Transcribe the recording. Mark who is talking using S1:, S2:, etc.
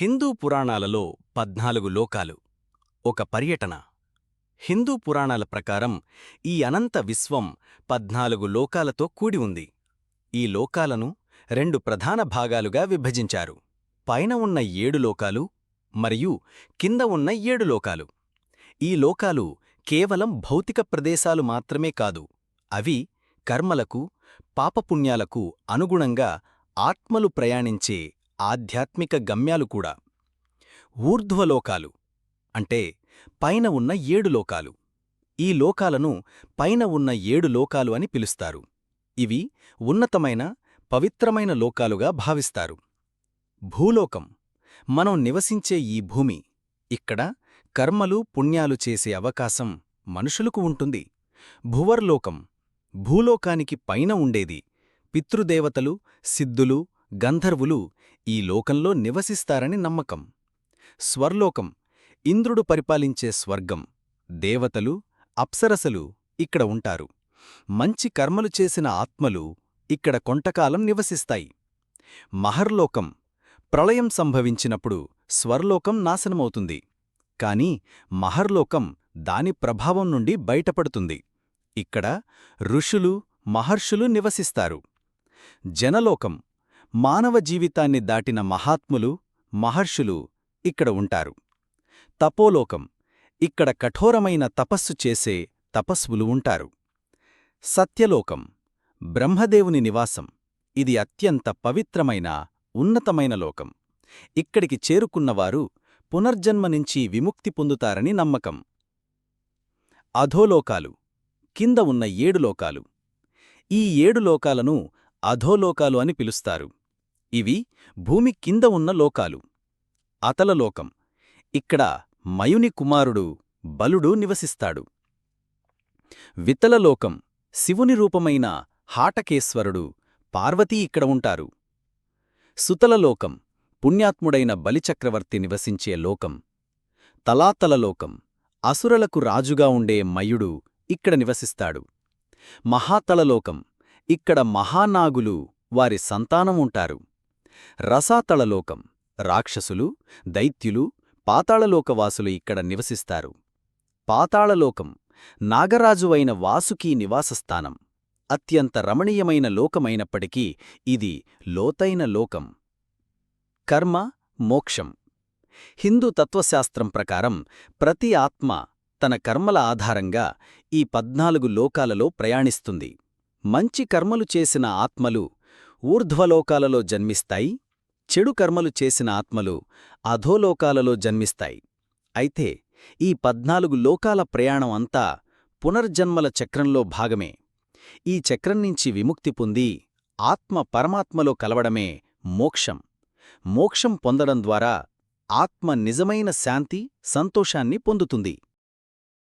S1: హిందూ పురాణాలలో పద్నాలుగు లోకాలు. ఒక పర్యటన. హిందూ పురాణాల ప్రకారం ఈ అనంత విశ్వం పద్నాలుగు లోకాలతో కూడి ఉంది. ఈ లోకాలను రెండు ప్రధాన భాగాలుగా విభజించారు. పైన ఉన్న ఏడు లోకాలు మరియు కింద ఉన్న ఏడు లోకాలు. ఈ లోకాలు కేవలం భౌతిక ప్రదేశాలు మాత్రమే కాదు అవి కర్మలకు పాపపుణ్యాలకు అనుగుణంగా ఆత్మలు ప్రయాణించే ఆధ్యాత్మిక గమ్యాలు కూడా. ఊర్ధ్వలోకాలు అంటే పైన ఉన్న ఏడు లోకాలు. ఈ లోకాలను పైన ఉన్న ఏడు లోకాలు అని పిలుస్తారు. ఇవి ఉన్నతమైన పవిత్రమైన లోకాలుగా భావిస్తారు. భూలోకం మనం నివసించే ఈ భూమి ఇక్కడ కర్మలు పుణ్యాలు చేసే అవకాశం మనుషులకు ఉంటుంది. భువర్లోకం భూలోకానికి పైన ఉండేది. పితృదేవతలు సిద్ధులు గంధర్వులు ఈ లోకంలో నివసిస్తారని నమ్మకం. స్వర్లోకం ఇంద్రుడు పరిపాలించే స్వర్గం దేవతలు అప్సరసలు ఇక్కడ ఉంటారు. మంచి కర్మలు చేసిన ఆత్మలు ఇక్కడ కొంటకాలం నివసిస్తాయి. మహర్లోకం ప్రళయం సంభవించినప్పుడు స్వర్లోకం నాశనమవుతుంది. కాని మహర్లోకం దాని ప్రభావం నుండి బయటపడుతుంది. ఇక్కడ ఋషులు మహర్షులు నివసిస్తారు. జనలోకం మానవ జీవితాన్ని దాటిన మహాత్ములు మహర్షులు ఇక్కడ ఉంటారు. తపోలోకం ఇక్కడ కఠోరమైన తపస్సు చేసే తపస్వులు ఉంటారు. సత్యలోకం బ్రహ్మదేవుని నివాసం ఇది అత్యంత పవిత్రమైన ఉన్నతమైన లోకం. ఇక్కడికి చేరుకున్నవారు పునర్జన్మ నుంచి విముక్తి పొందుతారని నమ్మకం. అధోలోకాలు కింద ఉన్న ఏడు లోకాలు. ఈ ఏడు లోకాలను అధోలోకాలు అని పిలుస్తారు. ఇవి భూమి కింద ఉన్న లోకాలు. అతలలోకం. ఇక్కడ మయుని కుమారుడు బలుడు నివసిస్తాడు. వితలలోకం. శివుని రూపమైన హాటకేశ్వరుడు పార్వతీ ఇక్కడ ఉంటారు. సుతలలోకం. పుణ్యాత్ముడైన బలిచక్రవర్తి నివసించే లోకం. తలాతలలోకం. అసురలకు రాజుగా ఉండే మయుడు ఇక్కడ నివసిస్తాడు. మహాతలలోకం. ఇక్కడ మహానాగులు వారి సంతానం ఉంటారు. రసాతళలోకం. రాక్షసులు దైత్యులు పాతాళలోకవాసులు ఇక్కడ నివసిస్తారు. పాతాళలోకం నాగరాజువైన వాసుకీ నివాసస్థానం. అత్యంత రమణీయమైన లోకమైనప్పటికీ ఇది లోతైన లోకం. కర్మ మోక్షం. హిందూ తత్వశాస్త్రం ప్రకారం ప్రతి ఆత్మ తన కర్మల ఆధారంగా ఈ పద్నాలుగు లోకాలలో ప్రయాణిస్తుంది. మంచి కర్మలు చేసిన ఆత్మలు ఊర్ధ్వలోకాలలో జన్మిస్తాయి చెడు కర్మలు చేసిన ఆత్మలు అధోలోకాలలో జన్మిస్తాయి. అయితే ఈ పద్నాలుగు లోకాల ప్రయాణం అంతా పునర్జన్మల చక్రంలో భాగమే. ఈ చక్రం నుంచి విముక్తి పొంది ఆత్మ పరమాత్మలో కలవడమే మోక్షం. మోక్షం పొందడం ద్వారా ఆత్మ నిజమైన శాంతి సంతోషాన్ని పొందుతుంది.